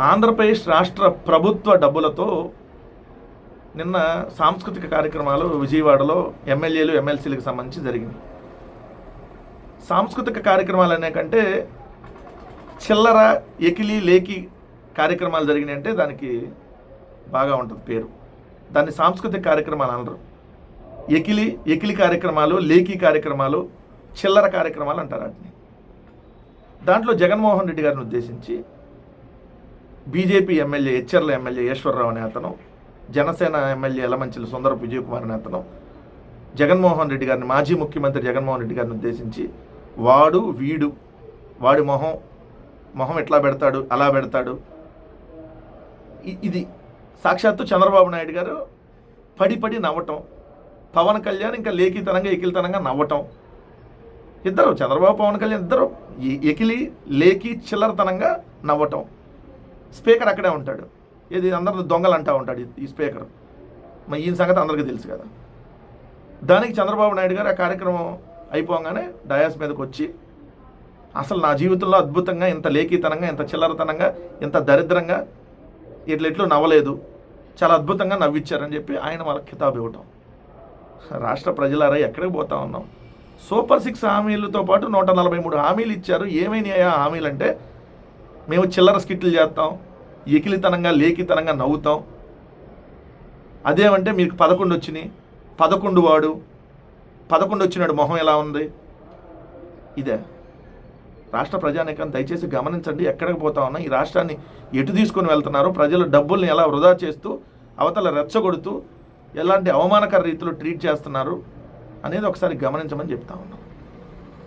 ఆంధ్రప్రదేశ్ రాష్ట్ర ప్రభుత్వ డబ్బులతో నిన్న సాంస్కృతిక కార్యక్రమాలు విజయవాడలో ఎమ్మెల్యేలు ఎమ్మెల్సీలకు సంబంధించి జరిగినాయి. సాంస్కృతిక కార్యక్రమాలు అనే కంటే చిల్లర ఎకిలి లేకి కార్యక్రమాలు జరిగినాయి అంటే దానికి బాగా ఉంటుంది పేరు. దాన్ని సాంస్కృతిక కార్యక్రమాలు అనరు. ఎకిలి ఎకిలి కార్యక్రమాలు లేకి కార్యక్రమాలు చిల్లర కార్యక్రమాలు అంటారు వాటిని. దాంట్లో జగన్మోహన్ రెడ్డి గారిని ఉద్దేశించి BJP MLA Etcherla MLA Eswararao అనే అతను జనసేన ఎమ్మెల్యే ఎలమంచిల సుందర విజయకుమార్ అనే అతను జగన్మోహన్ రెడ్డి గారిని మాజీ ముఖ్యమంత్రి జగన్మోహన్ రెడ్డి గారిని ఉద్దేశించి వాడు వీడు వాడి మొహం మొహం ఎట్లా పెడతాడు అలా పెడతాడు. ఇది సాక్షాత్తు చంద్రబాబు నాయుడు గారు పడి పడి నవ్వటం పవన్ కళ్యాణ్ ఇంకా లేఖితనంగా ఎకిలితనంగా నవ్వటం. ఇద్దరు చంద్రబాబు పవన్ కళ్యాణ్ ఇద్దరు ఈ- ఎకిలి లేకి చిల్లరతనంగా నవ్వటం. స్పీకర్ అక్కడే ఉంటాడు. ఇది అందరు దొంగలు అంటూ ఉంటాడు ఈ- ఈ స్పీకర్. మరి ఈయన సంగతి అందరికీ తెలుసు కదా. దానికి చంద్రబాబు నాయుడు గారు ఆ కార్యక్రమం అయిపోగానే డయాస్ మీదకి వచ్చి అసలు నా జీవితంలో అద్భుతంగా ఇంత లేఖీతనంగా ఇంత చిల్లరతనంగా ఇంత దరిద్రంగా ఇట్లెట్లు నవ్వలేదు. చాలా అద్భుతంగా నవ్విచ్చారని చెప్పి ఆయన వాళ్ళకి కితాబు ఇవ్వటం. రాష్ట్ర ప్రజలారా ఎక్కడికి పోతా ఉన్నాం? సూపర్ సిక్స్ హామీలతో పాటు నూట నలభై మూడు హామీలు ఇచ్చారు. ఏమైనాయా హామీలు అంటే మేము చిల్లర స్కిట్లు చేస్తాం ఎకిలితనంగా లేకితనంగా నవ్వుతాం. అదేమంటే మీకు పదకొండు వచ్చినాయి. పదకొండు వాడు పదకొండు వచ్చినాడు మొహం ఎలా ఉంది? ఇదే. రాష్ట్ర ప్రజానీకం దయచేసి గమనించండి ఎక్కడికి పోతా ఉన్నా ఈ రాష్ట్రాన్ని ఎటు తీసుకొని వెళ్తున్నారో? ప్రజల డబ్బుల్ని ఎలా వృధా చేస్తూ అవతల రెచ్చగొడుతూ ఎలాంటి అవమానకర రీతిలో ట్రీట్ చేస్తున్నారు అనేది ఒకసారి గమనించమని చెప్తా ఉన్నాం.